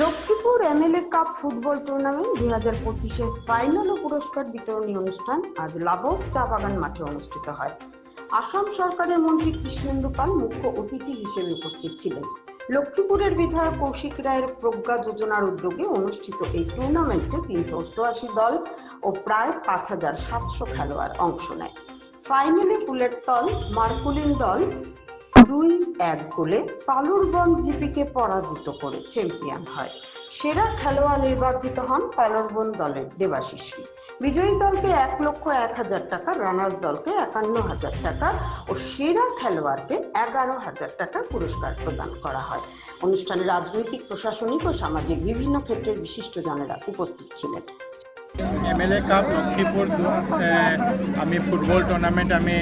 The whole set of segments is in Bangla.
Lakshmipur MLA cup football tournament দুই হাজার পঁচিশের ফাইনাল ও পুরস্কার বিতরণী অনুষ্ঠান আজ লাবক চা বাগান মাঠে অনুষ্ঠিত হয়। আসাম সরকারের মন্ত্রী কৃষ্ণেন্দু পাল মুখ্য অতিথি হিসেবে উপস্থিত ছিলেন। লক্ষ্মীপুরের বিধায়ক কৌশিক রায়ের প্রজ্ঞা যোজনার উদ্যোগে অনুষ্ঠিত এই টুর্নামেন্টে তিনশো অষ্টআশি দল ও প্রায় পাঁচ হাজার সাতশো খেলোয়াড় অংশ নেয়। ফাইনালে পুলের দল মার্কুলিন দল দুই এক গোলে পালুরবন জিপিকে পরাজিত করে চ্যাম্পিয়ন হয়। সেরা খেলোয়াড় নির্বাচিত হন পালুরবন দলের দেবাশিসী। বিজয়ী দলকে এক লক্ষ এক হাজার টাকা, রানার্স দলকে একান্ন হাজার টাকা ও সেরা খেলোয়াড়কে এগারো হাজার টাকা পুরস্কার প্রদান করা হয়। অনুষ্ঠানে রাজনৈতিক, প্রশাসনিক ও সামাজিক বিভিন্ন ক্ষেত্রের বিশিষ্ট বিশিষ্টজনেরা উপস্থিত ছিলেন। M L A cup Lakshmipur আমি ফুটবল টুৰ্ণামেণ্ট আমি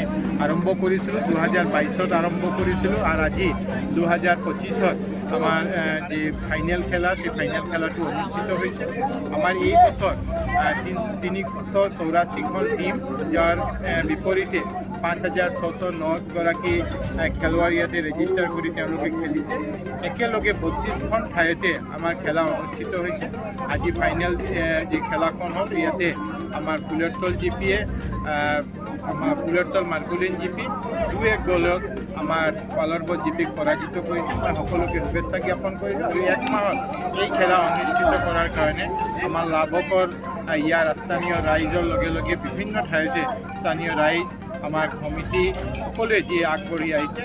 আৰম্ভ কৰিছিলোঁ দুহেজাৰ বাইছত আৰম্ভ কৰিছিলোঁ আৰু আজি দুহেজাৰ পঁচিছত আমাৰ যি ফাইনেল খেলা, সেই ফাইনেল খেলাটো অনুষ্ঠিত হৈছে আমাৰ এই বছৰ তিনিশ চৌৰাশীখন টীম যাৰ বিপৰীতে পাঁচ হাজাৰ ছশ নগৰাকী খেলুৱৈ ইয়াতে ৰেজিষ্টাৰ কৰি তেওঁলোকে খেলিছে। একেলগে বত্ৰিছখন ঠাইতে আমাৰ খেলা অনুষ্ঠিত হৈছে। আজি ফাইনেল যি খেলাখন হ'ল, ইয়াতে আমাৰ ফুলেৰতল জি পিয়ে আমাৰ ফুলেৰতল মাৰ্কুলিন জি পি দুই এক গ'লত আমাৰ পালৰব জি পিক পৰাজিত কৰিছে। মই সকলোকে শুভেচ্ছা জ্ঞাপন কৰিছোঁ আৰু এক মাহত এই খেলা অনুষ্ঠিত কৰাৰ কাৰণে আমাৰ লাভকৰ ইয়াৰ স্থানীয় ৰাইজৰ লগে লগে বিভিন্ন ঠাইতে স্থানীয় ৰাইজ আমাৰ সমিতি সকলোৱে যি আগবাঢ়ি আহিছে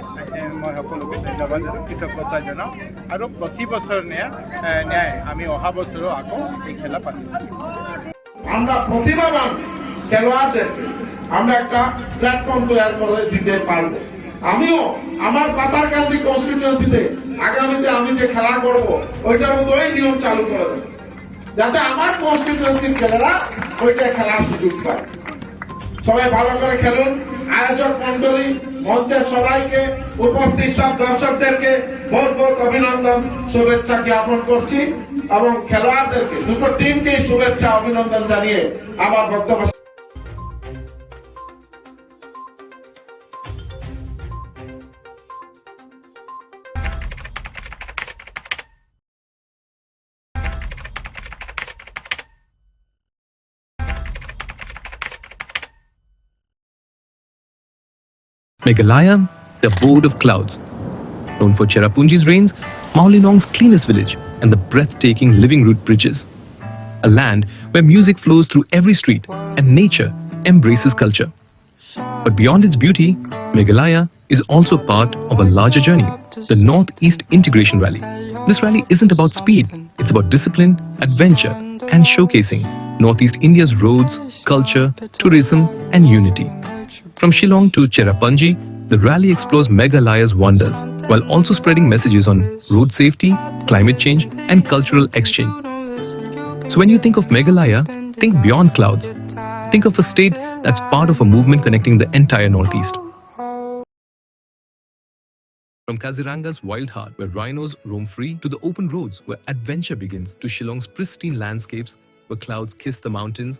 মই সকলোকে ধন্যবাদ আৰু কৃতজ্ঞতা জনাওঁ আৰু প্ৰতি বছৰ ন্যায়, আমি অহা বছৰো আকৌ এই খেলা পাতিম। আমরা প্রতিভাবান খেলোয়াড়দেরকে আমরা একটা প্ল্যাটফর্ম তৈরি করে দিতে পারব। আমিও আমার পাতারকান্দি কনস্টিটিউন্সিতে আগামীতে আমি যে খেলা করব, ওইটার মধ্যে ওই নিয়ম চালু করে দেবো। যাতে আমার কনস্টিটিউন্সির ছেলেরা ওইটা খেলার সুযোগ পায়। সবাই ভালো করে খেলুন। আয়োজক মন্ডলী মঞ্চের সবাইকে, উপস্থিত সব দর্শকদেরকে বহুত বহুত অভিনন্দন, শুভেচ্ছা জ্ঞাপন করছি। এবং খেলোয়াড়দেরকে, দুটো টিমকে শুভেচ্ছা, অভিনন্দন জানিয়ে আবার বক্তব্য Meghalaya, the abode of clouds. Known for Cherrapunji's rains, Maulinong's cleanest village, and the breathtaking living root bridges. A land where music flows through every street and nature embraces culture. But beyond its beauty, Meghalaya is also part of a larger journey, the Northeast Integration Rally. This rally isn't about speed, it's about discipline, adventure, and showcasing Northeast India's roads, culture, tourism, and unity. From Shillong to Cherrapunji, the rally explores Meghalaya's wonders while also spreading messages on road safety, climate change, and cultural exchange. So when you think of Meghalaya, think beyond clouds. Think of a state that's part of a movement connecting the entire Northeast. From Kaziranga's wild heart, where rhinos roam free, to the open roads where adventure begins, to Shillong's pristine landscapes, where clouds kiss the mountains